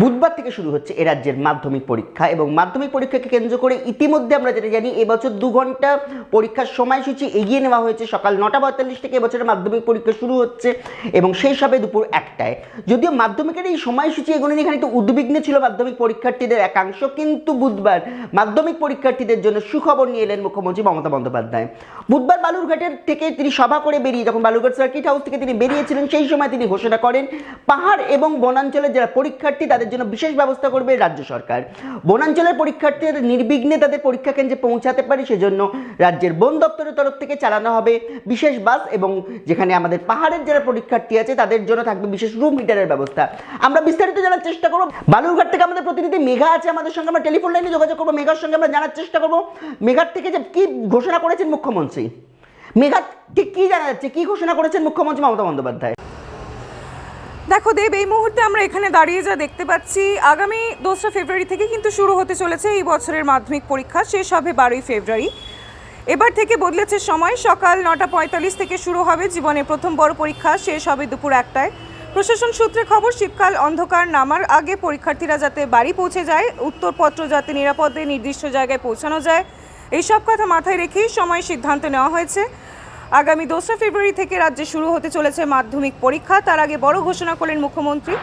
বুধবার থেকে শুরু হচ্ছে এ রাজ্যের মাধ্যমিক পরীক্ষা এবং মাধ্যমিক পরীক্ষাকে কেন্দ্র করে ইতিমধ্যে আমরা যেটা জানি, এবছর দু ঘণ্টা পরীক্ষার সময়সূচি এগিয়ে নেওয়া হয়েছে। সকাল নটা পঁয়তাল্লিশ থেকে এবছরের মাধ্যমিক পরীক্ষা শুরু হচ্ছে এবং সেই সবে দুপুর একটায়। যদিও মাধ্যমিকের এই সময়সূচি এগুলো নিয়ে এখানে একটু উদ্বিগ্ন ছিল মাধ্যমিক পরীক্ষার্থীদের একাংশ, কিন্তু বুধবার মাধ্যমিক পরীক্ষার্থীদের জন্য সুখবর নিয়ে এলেন মুখ্যমন্ত্রী মমতা বন্দ্যোপাধ্যায়। বুধবার বালুরঘাটের থেকে তিনি সভা করে বেরিয়ে যখন বালুরঘাট সার্কিট হাউস থেকে তিনি বেরিয়েছিলেন, সেই সময় তিনি ঘোষণা করেন, পাহাড় এবং বনাঞ্চলের যারা পরীক্ষার্থী তাদের জন্য বিশেষ ব্যবস্থা করবে রাজ্য সরকার। বনাঞ্চলের পরীক্ষার্থীদের নির্বিঘ্নে তাদের পরীক্ষা কেন্দ্রে পৌঁছাতে পারে, সেজন্য রাজ্যের বন দপ্তরের তরফ থেকে চালানো হবে বিশেষ বাস এবং যেখানে আমাদের পাহাড়ের যারা পরীক্ষার্থী আছে, তাদের জন্য থাকবে বিশেষ রুম হিটারের ব্যবস্থা। আমরা বিস্তারিত জানার চেষ্টা করব। বালুরঘাট থেকে আমাদের প্রতিনিধি মেঘা আছে আমাদের সঙ্গে। আমরা টেলিফোন লাইনে যোগাযোগ করব। মেঘার সঙ্গে আমরা জানার চেষ্টা করব। মেঘার থেকে যে কি ঘোষণা করেছেন মুখ্যমন্ত্রী? মেঘা ঠিক কি জানা যাচ্ছে? কি ঘোষণা করেছেন মুখ্যমন্ত্রী মমতা বন্দ্যোপাধ্যায়? দেখো দেব, এই মুহূর্তে আমরা এখানে দাঁড়িয়ে যা দেখতে পাচ্ছি, আগামী দোসরা ফেব্রুয়ারি থেকে কিন্তু শুরু হতে চলেছে এই বছরের মাধ্যমিক পরীক্ষা, শেষ হবে বারোই ফেব্রুয়ারি। এবার থেকে বদলেছে সময়, সকাল নটা পঁয়তাল্লিশ থেকে শুরু হবে জীবনের প্রথম বড় পরীক্ষা, শেষ হবে দুপুর একটায়। প্রশাসন সূত্রে খবর, শীতকাল অন্ধকার নামার আগে পরীক্ষার্থীরা যাতে বাড়ি পৌঁছে যায়, উত্তরপত্র যাতে নিরাপদে নির্দিষ্ট জায়গায় পৌঁছানো যায়, এইসব কথা মাথায় রেখেই সময় সিদ্ধান্ত নেওয়া হয়েছে। আগামী দোসরা ফেব্রুয়ারি থেকে রাজ্যে শুরু হতে চলেছে মাধ্যমিক পরীক্ষা। তার আগে বড় ঘোষণা করলেন মুখ্যমন্ত্রী।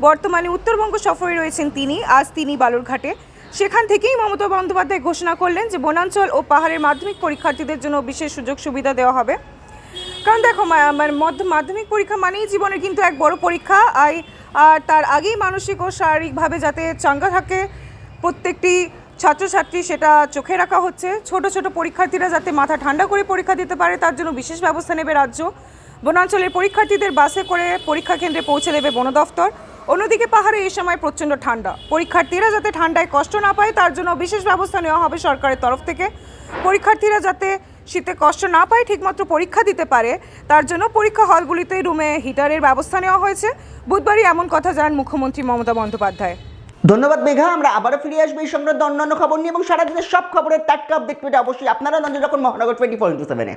বর্তমানে উত্তরবঙ্গ সফরে রয়েছেন তিনি, আজ তিনি বালুরঘাটে। সেখান থেকেই মমতা বন্দ্যোপাধ্যায় ঘোষণা করলেন যে বনাঞ্চল ও পাহাড়ের মাধ্যমিক পরীক্ষার্থীদের জন্য বিশেষ সুযোগ সুবিধা দেওয়া হবে। কারণ দেখো মধ্য- মাধ্যমিক পরীক্ষা মানেই জীবনের কিন্তু এক বড় পরীক্ষা। আর তার আগেই মানসিক ও শারীরিকভাবে যাতে চাঙ্গা থাকে, প্রত্যেকটি ছাত্রছাত্রী সেটা চোখে রাখা হচ্ছে। ছোট ছোট পরীক্ষার্থীরা যাতে মাথা ঠান্ডা করে পরীক্ষা দিতে পারে, তার জন্য বিশেষ ব্যবস্থা নেবে রাজ্য। বনাঞ্চলের পরীক্ষার্থীদের বাসে করে পরীক্ষা কেন্দ্রে পৌঁছে দেবে বন দফতর। অন্যদিকে পাহাড়ে এই সময় প্রচণ্ড ঠান্ডা। পরীক্ষার্থীরা যাতে ঠান্ডায় কষ্ট না পায়, তার জন্য বিশেষ ব্যবস্থা নেওয়া হবে সরকারের তরফ থেকে। পরীক্ষার্থীরা যাতে শীতে কষ্ট না পায়, ঠিকমতো পরীক্ষা দিতে পারে, তার জন্য পরীক্ষা হলগুলিতে রুমে হিটারের ব্যবস্থা নেওয়া হয়েছে। বুধবারই এমন কথা জানান মুখ্যমন্ত্রী মমতা বন্দ্যোপাধ্যায়। ধন্যবাদ মেঘা, আমরা আবারও ফিরে আসব এই সংক্রান্ত অন্যান্য খবর নিয়ে এবং সারাদিনের সব খবরের টাটকা আপডেট পেতে অবশ্যই আপনারা নজর রাখুন মহানগর টোয়েন্টি ফোর ইন্টু সেভেনে